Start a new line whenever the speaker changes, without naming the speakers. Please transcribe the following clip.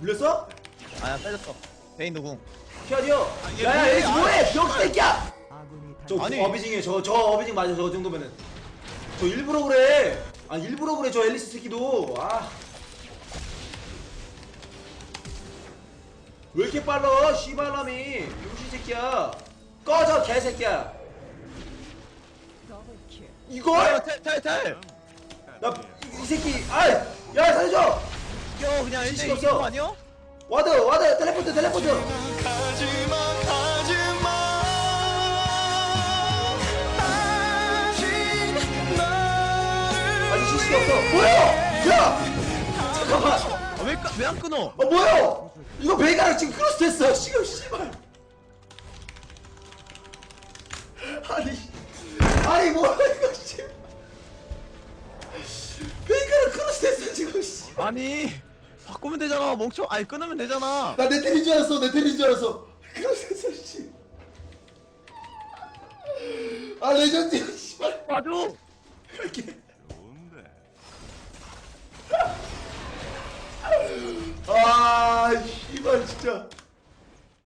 물렸어?
아야 빼졌어. 베인 누궁.
피하디어
얘
야야
뭐해?
에이스 뭐해 병 새끼야! 저
아니.
어비징에 저저 어비징 맞아 저 정도면은. 저 일부러 그래. 아 일부러 그래 저 앨리스 새끼도. 아왜 이렇게 빨라 씨발람이? 용신 새끼야. 꺼져 개새끼야. 이걸?
텔텔텔
나 이 새끼 아이 야 살려줘
1대2
없어.
아니야?
와드 와드 텔레포트 텔레포트.
가지마 가지마.
아니 시식이 없어. 뭐야? 야! 잠깐만.
아, 왜, 까- 왜안 끊어?
어 뭐야? 이거 베이가랑 지금 크로스 됐어. 지금 씨발. 아니 아니 뭐야 이거 씨발. 베이가랑 크로스 됐어 지금 씨발.
아니 바꾸면 되잖아. 멍청 아니 끊으면 되잖아.
나 내 텔인 줄 알았어 내 텔인 줄 알았어. 크로스 됐어 씨아 레전드야 씨발.
맞아
이렇게. 아 씨발 진짜